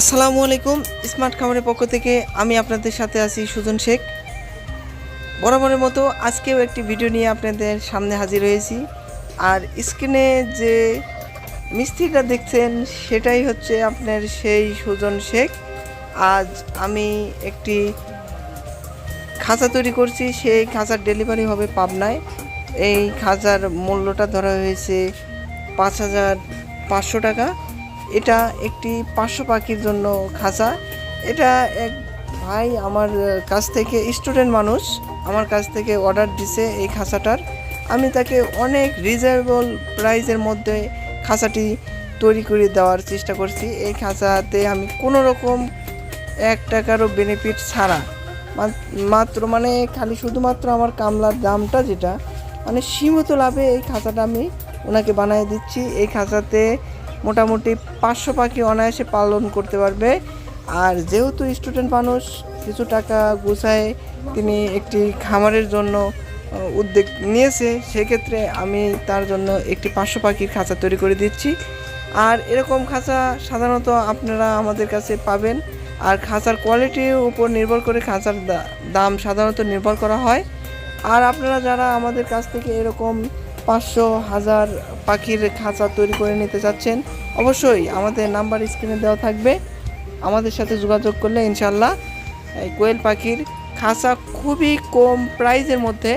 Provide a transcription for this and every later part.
আসসালামু আলাইকুম, স্মার্ট খামারের পক্ষ থেকে আমি আপনাদের সাথে আছি সুজন শেখ। বরাবরের মতো আজকেও একটি ভিডিও নিয়ে আপনাদের সামনে হাজির হয়েছি। আর স্ক্রিনে যে মিস্ত্রিটা দেখছেন, সেটাই হচ্ছে আপনার সেই সুজন শেখ। আজ আমি একটি খাঁচা তৈরি করছি, সেই খাঁচার ডেলিভারি হবে পাবনায়। এই খাঁচার মূল্যটা ধরা হয়েছে পাঁচ হাজার পাঁচশো টাকা। এটা একটি পাঁচশো পাখির জন্য খাঁচা। এটা এক ভাই আমার কাছ থেকে স্টুডেন্ট মানুষ, আমার কাছ থেকে অর্ডার দিছে এই খাঁচাটার। আমি তাকে অনেক রিজনেবল প্রাইসের মধ্যে খাঁচাটি তৈরি করে দেওয়ার চেষ্টা করছি। এই খাঁচাতে আমি কোনো রকম এক টাকারও বেনিফিট ছাড়া। মাত্র মানে খালি শুধুমাত্র আমার কামলার দামটা যেটা মানে সীমিত লাভে এই খাঁচাটা আমি ওনাকে বানিয়ে দিচ্ছি। এই খাঁচাতে মোটামুটি পাঁচশো পাখি অনায়াসে পালন করতে পারবে। আর যেহেতু স্টুডেন্ট মানুষ, কিছু টাকা গুছায় তিনি একটি খামারের জন্য উদ্যোগ নিয়েছে, সেক্ষেত্রে আমি তার জন্য একটি পাঁচশো পাখির খাঁচা তৈরি করে দিচ্ছি। আর এরকম খাঁচা সাধারণত আপনারা আমাদের কাছে পাবেন। আর খাঁচার কোয়ালিটির উপর নির্ভর করে খাঁচার দাম সাধারণত নির্ভর করা হয়। আর আপনারা যারা আমাদের কাছ থেকে এরকম পাঁচশো হাজার পাখির খাঁচা তৈরি করে নিতে চাচ্ছেন অবশ্যই আমাদের নাম্বার স্ক্রিনে দেওয়া থাকবে। আমাদের সাথে যোগাযোগ করলে ইনশাল্লাহ এই কোয়েল পাখির খাঁচা খুবই কম প্রাইজের মধ্যে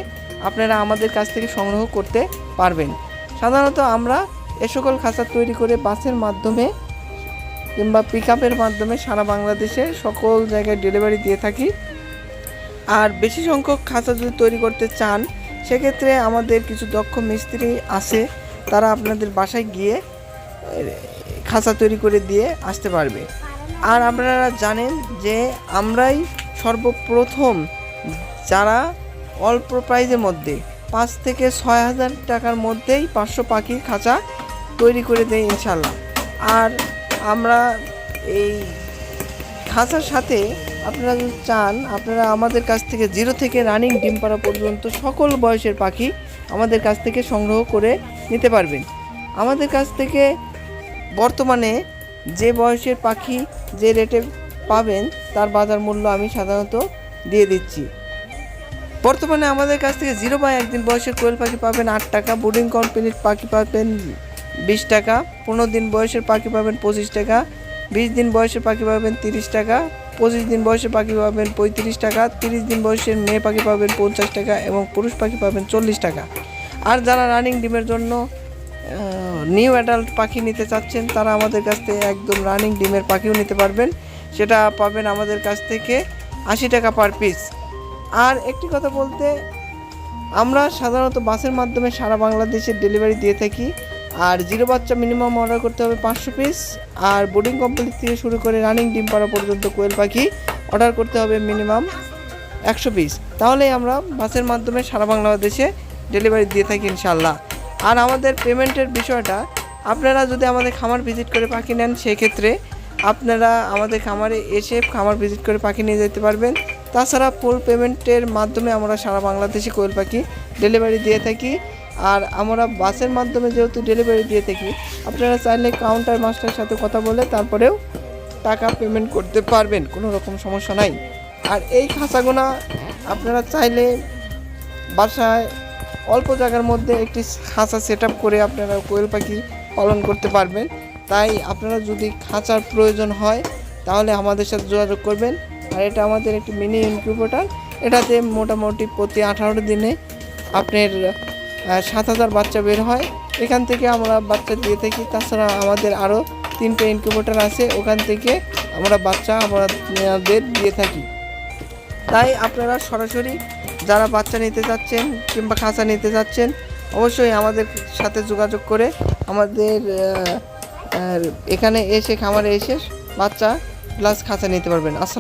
আপনারা আমাদের কাছ থেকে সংগ্রহ করতে পারবেন। সাধারণত আমরা এ সকল খাঁচা তৈরি করে বাসের মাধ্যমে কিংবা পিক মাধ্যমে সারা বাংলাদেশে সকল জায়গায় ডেলিভারি দিয়ে থাকি। আর বেশি সংখ্যক খাঁচা যদি তৈরি করতে চান সেক্ষেত্রে আমাদের কিছু দক্ষ মিস্ত্রি আছে, তারা আপনাদের বাসায় গিয়ে খাঁচা তৈরি করে দিয়ে আসতে পারবে। আর আপনারা জানেন যে আমরাই সর্বপ্রথম যারা অল্প প্রাইজের মধ্যে পাঁচ থেকে ছয় হাজার টাকার মধ্যেই পাঁচশো পাখির খাঁচা তৈরি করে দেয় ইনশাল্লাহ আর আমরা এই খাঁচার সাথে আপনারা যদি চান, আপনারা আমাদের কাছ থেকে জিরো থেকে রানিং ডিম পাড়া পর্যন্ত সকল বয়সের পাখি আমাদের কাছ থেকে সংগ্রহ করে নিতে পারবেন। আমাদের কাছ থেকে বর্তমানে যে বয়সের পাখি যে রেটে পাবেন, তার বাজার মূল্য আমি সাধারণত দিয়ে দিচ্ছি। বর্তমানে আমাদের কাছ থেকে জিরো বা একদিন বয়সের কোয়েল পাখি পাবেন আট টাকা বোর্ডিং কমপ্লিট পাখি পাবেন বিশ টাকা, পনেরো দিন বয়সের পাখি পাবেন পঁচিশ টাকা, বিশ দিন বয়সের পাখি পাবেন তিরিশ টাকা পঁচিশ দিন বয়সে পাখি পাবেন পঁয়ত্রিশ টাকা, তিরিশ দিন বয়সের মেয়ে পাখি পাবেন পঞ্চাশ টাকা এবং পুরুষ পাখি পাবেন চল্লিশ টাকা। আর যারা রানিং ডিমের জন্য নিউ অ্যাডাল্ট পাখি নিতে চাচ্ছেন, তারা আমাদের কাছ থেকে একদম রানিং ডিমের পাখিও নিতে পারবেন। সেটা পাবেন আমাদের কাছ থেকে আশি টাকা পার পিস আর একটি কথা বলতে, আমরা সাধারণত বাসের মাধ্যমে সারা বাংলাদেশে ডেলিভারি দিয়ে থাকি। আর জিরো বাচ্চা মিনিমাম অর্ডার করতে হবে পাঁচশো পিস আর বোর্ডিং কমপ্লিট থেকে শুরু করে রানিং ডিম পাড়া পর্যন্ত কোয়েল পাখি অর্ডার করতে হবে মিনিমাম একশো পিস তাহলেই আমরা বাসের মাধ্যমে সারা বাংলাদেশে ডেলিভারি দিয়ে থাকি ইনশাল্লাহ আর আমাদের পেমেন্টের বিষয়টা, আপনারা যদি আমাদের খামার ভিজিট করে পাখি নেন, সেক্ষেত্রে আপনারা আমাদের খামারে এসে খামার ভিজিট করে পাখি নিয়ে যেতে পারবেন। তাছাড়া ফুল পেমেন্টের মাধ্যমে আমরা সারা বাংলাদেশে কোয়েল পাখি ডেলিভারি দিয়ে থাকি। আর আমরা বাসের মাধ্যমে যেহেতু ডেলিভারি দিয়ে থাকি, আপনারা চাইলে কাউন্টার মাস্টারের সাথে কথা বলে তারপরেও টাকা পেমেন্ট করতে পারবেন, কোনো রকম সমস্যা নাই। আর এই খাঁচাগুনা আপনারা চাইলে বাসায় অল্প জায়গার মধ্যে একটি খাঁচা সেট করে আপনারা কোয়েল পাখি পালন করতে পারবেন। তাই আপনারা যদি খাঁচার প্রয়োজন হয়, তাহলে আমাদের সাথে যোগাযোগ করবেন। আর এটা আমাদের একটি মিনি ইনকিউবেটার এটাতে মোটামুটি প্রতি আঠারো দিনে আপনার সাত হাজার বাচ্চা বের হয়। এখান থেকে আমরা বাচ্চা দিয়ে থাকি। তাছাড়া আমাদের আরও তিনটে ইনকিউবেটার আছে। ওখান থেকে আমরা বাচ্চা আমাদের দিয়ে থাকি। তাই আপনারা সরাসরি যারা বাচ্চা নিতে চাচ্ছেন কিংবা খাঁচা নিতে চাচ্ছেন, অবশ্যই আমাদের সাথে যোগাযোগ করে আমাদের এখানে এসে খামারে এসে বাচ্চা প্লাস খাঁচা নিতে পারবেন। আসসালাম।